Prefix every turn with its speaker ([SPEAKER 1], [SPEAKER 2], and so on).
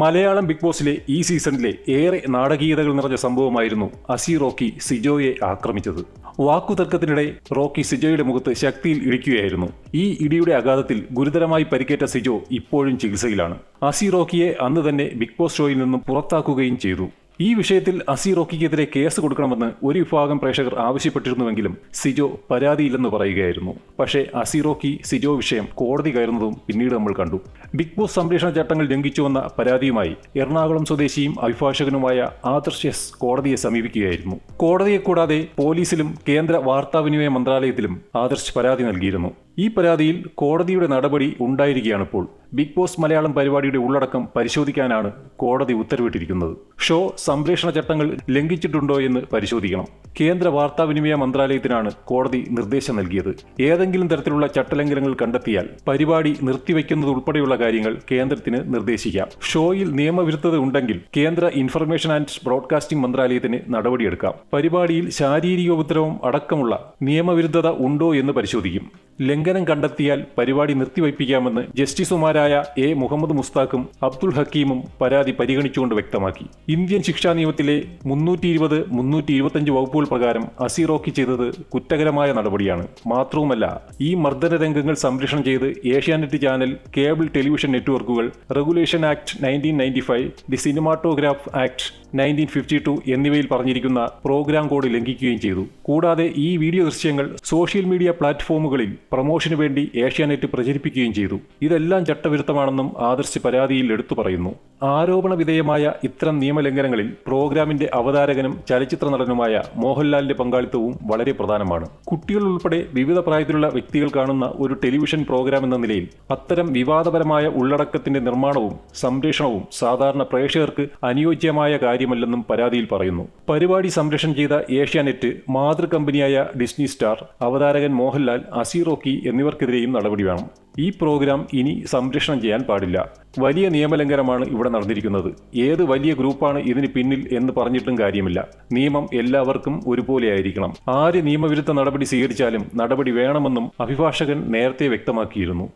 [SPEAKER 1] Malayalam big ബോസിലെ ഈ സീസണിലെ ഏറെ നാടകീയതകൾ നിറഞ്ഞ സംഭവമായിരുന്നു അസി റോക്കി സിജോയെ ആക്രമിച്ചത്. വാക്കുതർക്കത്തിനിടെ റോക്കി സിജോയുടെ മുഖത്ത് ശക്തിയിൽ ഇടിക്കുകയായിരുന്നു. ഈ ഇടിയുടെ ആഘാതത്തിൽ ഗുരുതരമായി പരിക്കേറ്റ സിജോ ഇപ്പോഴും ചികിത്സയിലാണ്. അസി റോക്കിയെ അന്ന് തന്നെ ബിഗ് ബോസ് ഷോയിൽ നിന്നും പുറത്താക്കുകയും ചെയ്തു. ഈ വിഷയത്തിൽ അസിറോക്കിക്കെതിരെ കേസ് കൊടുക്കണമെന്ന് ഒരു വിഭാഗം പ്രേക്ഷകർ ആവശ്യപ്പെട്ടിരുന്നുവെങ്കിലും സിജോ പരാതിയില്ലെന്ന് പറയുകയായിരുന്നു. പക്ഷേ അസിറോക്കി സിജോ വിഷയം കോടതി കയറുന്നതും പിന്നീട് നമ്മൾ കണ്ടു. ബിഗ് ബോസ് സംരക്ഷണ ചട്ടങ്ങൾ ലംഘിച്ചുവെന്ന പരാതിയുമായി എറണാകുളം സ്വദേശിയും അഭിഭാഷകനുമായ ആദർശ് എസ് കോടതിയെ സമീപിക്കുകയായിരുന്നു. കോടതിയെ കൂടാതെ പോലീസിലും കേന്ദ്ര വാർത്താവിനിമയ മന്ത്രാലയത്തിലും ആദർശ് പരാതി നൽകിയിരുന്നു. ഈ പരാതിയിൽ കോടതിയുടെ നടപടി ഉണ്ടായിരിക്കുകയാണിപ്പോൾ. ബിഗ് ബോസ് മലയാളം പരിപാടിയുടെ ഉള്ളടക്കം പരിശോധിക്കാനാണ് കോടതി ഉത്തരവിട്ടിരിക്കുന്നത്. ഷോ സംപ്രേഷണ ചട്ടങ്ങൾ ലംഘിച്ചിട്ടുണ്ടോ എന്ന് പരിശോധിക്കണം. കേന്ദ്ര വാർത്താവിനിമയ മന്ത്രാലയത്തിനാണ് കോടതി നിർദ്ദേശം നൽകിയത്. ഏതെങ്കിലും തരത്തിലുള്ള ചട്ടലംഘനങ്ങൾ കണ്ടെത്തിയാൽ പരിപാടി നിർത്തിവെക്കുന്നത് ഉൾപ്പെടെയുള്ള കാര്യങ്ങൾ കേന്ദ്രത്തിന് നിർദ്ദേശിക്കാം. ഷോയിൽ നിയമവിരുദ്ധത ഉണ്ടെങ്കിൽ കേന്ദ്ര ഇൻഫർമേഷൻ ആൻഡ് ബ്രോഡ്കാസ്റ്റിംഗ് മന്ത്രാലയത്തിന് നടപടിയെടുക്കാം. പരിപാടിയിൽ ശാരീരിക ഉപദ്രവം അടക്കമുള്ള നിയമവിരുദ്ധത ഉണ്ടോ എന്ന് പരിശോധിക്കും. ലംഘനം കണ്ടെത്തിയാൽ പരിപാടി നിർത്തിവയ്പ്പിക്കാമെന്ന് ജസ്റ്റിസുമാരായ എ. മുഹമ്മദ് മുസ്താഖും അബ്ദുൾ ഹക്കീമും പരാതി പരിഗണിച്ചുകൊണ്ട് വ്യക്തമാക്കി. ഇന്ത്യൻ ശിക്ഷാ നിയമത്തിലെ മുന്നൂറ്റി ഇരുപത് മുന്നൂറ്റി ഇരുപത്തഞ്ച് വകുപ്പുകൾ പ്രകാരം അസിറോക്കി ചെയ്തത് കുറ്റകരമായ നടപടിയാണ്. മാത്രവുമല്ല ഈ മർദ്ദന രംഗങ്ങൾ സംരക്ഷണം ചെയ്ത് ഏഷ്യാനെറ്റ് ചാനൽ കേബിൾ ടെലിവിഷൻ നെറ്റ്വർക്കുകൾ regulation act nineteen ninety five the cinematograph act nineteen fifty two എന്നിവയിൽ പറഞ്ഞിരിക്കുന്ന പ്രോഗ്രാം കോഡ് ലംഘിക്കുകയും ചെയ്തു. കൂടാതെ ഈ വീഡിയോ ദൃശ്യങ്ങൾ സോഷ്യൽ മീഡിയ പ്ലാറ്റ്ഫോമുകളിൽ പ്രൊമോഷന് വേണ്ടി ഏഷ്യാനെറ്റ് പ്രചരിപ്പിക്കുകയും ചെയ്തു. ഇതെല്ലാം ചട്ടവിരുദ്ധമാണെന്നും ആദർശ് പരാതിയിൽ എടുത്തു പറയുന്നു. ആരോപണ വിധേയമായ ഇത്തരം നിയമലംഘനങ്ങളിൽ പ്രോഗ്രാമിന്റെ അവതാരകനും ചലച്ചിത്ര നടനുമായ മോഹൻലാലിന്റെ പങ്കാളിത്തവും വളരെ പ്രധാനമാണ്. കുട്ടികൾ ഉൾപ്പെടെ വിവിധ പ്രായത്തിലുള്ള വ്യക്തികൾ കാണുന്ന ഒരു ടെലിവിഷൻ പ്രോഗ്രാം എന്ന നിലയിൽ അത്തരം വിവാദപരമായ ഉള്ളടക്കത്തിന്റെ നിർമ്മാണവും സംരക്ഷണവും സാധാരണ പ്രേക്ഷകർക്ക് അനുയോജ്യമായ കാര്യമല്ലെന്നും പരാതിയിൽ പറയുന്നു. പരിപാടി സംരക്ഷണം ചെയ്ത ഏഷ്യാനെറ്റ് മാതൃകമ്പനിയായ ഡിസ്നി സ്റ്റാർ അവതാരകൻ മോഹൻലാൽ അസീറോക്കി എന്നിവർക്കെതിരെയും നടപടി വേണം. ഈ പ്രോഗ്രാം ഇനി സംരക്ഷണം ചെയ്യാൻ പാടില്ല. വലിയ നിയമലംഘനമാണ് ഇവിടെ നടന്നിരിക്കുന്നത്. ഏത് വലിയ ഗ്രൂപ്പാണ് ഇതിന് പിന്നിൽ എന്ന് പറഞ്ഞിട്ടും കാര്യമില്ല. നിയമം എല്ലാവർക്കും ഒരുപോലെയായിരിക്കണം ആര് നിയമവിരുദ്ധ നടപടി സ്വീകരിച്ചാലും നടപടി വേണമെന്നും അഭിഭാഷകൻ നേരത്തെ വ്യക്തമാക്കിയിരുന്നു.